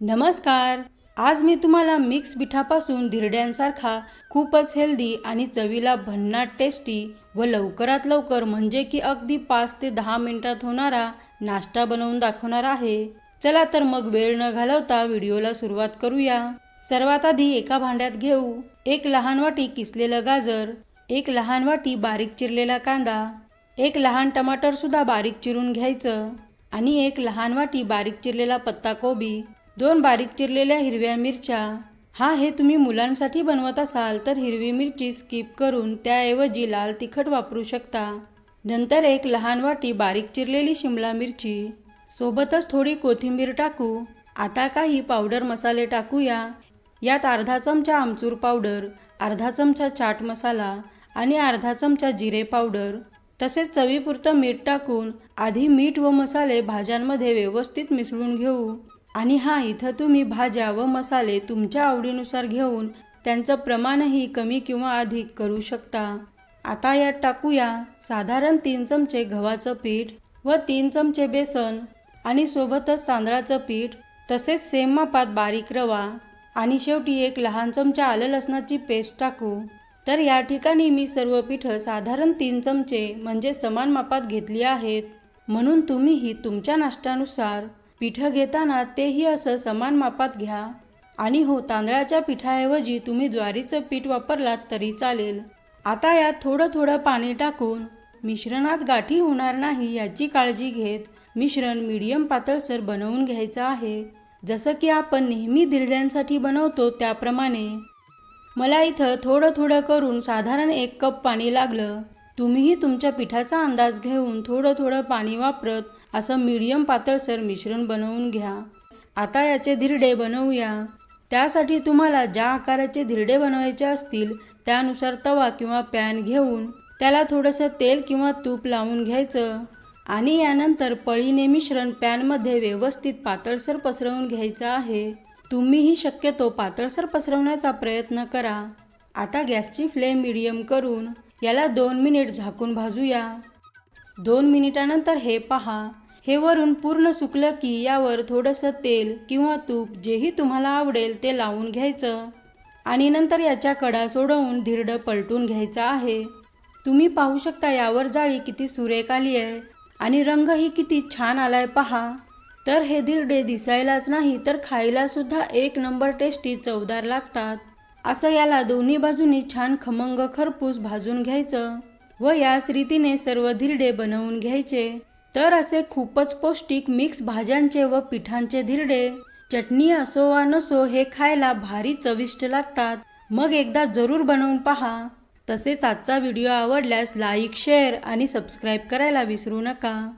नमस्कार. आज मी तुम्हाला मिक्स पिठापासून धिरड्यांसारखा खूपच हेल्दी आणि चवीला भन्नाट टेस्टी व लवकरात लवकर म्हणजे की अगदी पाच ते दहा मिनिटात होणारा नाश्ता बनवून दाखवणार आहे. चला तर मग वेळ न घालवता व्हिडिओला सुरुवात करूया. सर्वात आधी एका भांड्यात घेऊ. एक लहान वाटी किसलेलं गाजर एक लहान वाटी बारीक चिरलेला कांदा एक लहान टमाटर सुद्धा बारीक चिरून घ्यायचं आणि एक लहान वाटी बारीक चिरलेला पत्ता कोबी दोन बारीक चिरलेल्या हिरव्या मिरच्या. हा हे तुम्ही मुलांसाठी बनवत असाल तर हिरवी मिरची स्किप करून त्याऐवजी लाल तिखट वापरू शकता. नंतर एक लहान वाटी बारीक चिरलेली शिमला मिरची. सोबतच थोडी कोथिंबीर टाकू. आता काही पावडर मसाले टाकूया. यात अर्धा चमचा आमचूर पावडर अर्धा चमचा चाट मसाला आणि अर्धा चमचा जिरे पावडर. तसेच चवीपुरतं मीठ टाकून आधी मीठ व मसाले भाज्यांमध्ये व्यवस्थित मिसळून घेऊ. आणि हा इथं तुम्ही भाज्या व मसाले तुमच्या आवडीनुसार घेऊन त्यांचं प्रमाणही कमी किंवा अधिक करू शकता. आता यात टाकूया साधारण तीन चमचे गव्हाचं पीठ व तीन चमचे बेसन आणि सोबतच तांदळाचं पीठ तसेच सेम मापात बारीक रवा आणि शेवटी एक लहान चमचा आलं लसणाची पेस्ट टाकू. तर या ठिकाणी मी सर्व पिठं साधारण तीन चमचे म्हणजे समान मापात घेतली आहेत. म्हणून तुम्हीही तुमच्या नाश्त्यानुसार पिठं घेताना तेही असं समान मापात घ्या. आणि हो तांदळाच्या पिठाऐवजी तुम्ही ज्वारीचं पीठ वापरलात तरी चालेल. आता यात थोडं थोडं पाणी टाकून मिश्रणात गाठी होणार नाही याची काळजी घेत मिश्रण मीडियम पातळसर बनवून घ्यायचं आहे. जसं की आपण नेहमी धिरड्यांसाठी बनवतो त्याप्रमाणे. मला इथं थोडं थोडं करून साधारण एक कप पाणी लागलं. तुम्हीही तुमच्या पिठाचा अंदाज घेऊन थोडं थोडं पाणी वापरत असं मीडियम पातळसर मिश्रण बनवून घ्या. आता याचे धिरडे बनवूया. त्यासाठी तुम्हाला ज्या आकाराचे धिरडे बनवायचे असतील त्यानुसार तवा किंवा पॅन घेऊन त्याला थोडंसं तेल किंवा तूप लावून घ्यायचं. आणि यानंतर पळीने मिश्रण पॅनमध्ये व्यवस्थित पातळसर पसरवून घ्यायचं आहे. तुम्हीही शक्यतो पातळसर पसरवण्याचा प्रयत्न करा. आता गॅसची फ्लेम मिडियम करून याला दोन मिनिट झाकून भाजूया. दोन मिनिटानंतर हे पहा. हे वरून पूर्ण सुकलं की यावर थोडंसं तेल किंवा तूप जेही तुम्हाला आवडेल ते लावून घ्यायचं. आणि नंतर याच्या कडा सोडवून धिरडं पलटून घ्यायचं आहे. तुम्ही पाहू शकता यावर जाळी किती सुरेख आली आहे. आणि रंगही किती छान आलाय पहा. तर हे धिरडे दिसायलाच नाही तर खायलासुद्धा एक नंबर टेस्टी चवदार लागतात. असं याला दोन्ही बाजूनी छान खमंग खरपूस भाजून घ्यायचं व याच रीतीने सर्व धिरडे बनवून घ्यायचे. तर असे खूपच पौष्टिक मिक्स भाज्यांचे व पिठांचे धिरडे चटणी असो वा नसो हे खायला भारी चविष्ट लागतात. मग एकदा जरूर बनवून पहा. तसेच आजचा व्हिडिओ आवडल्यास लाईक शेअर आणि सबस्क्राईब करायला विसरू नका.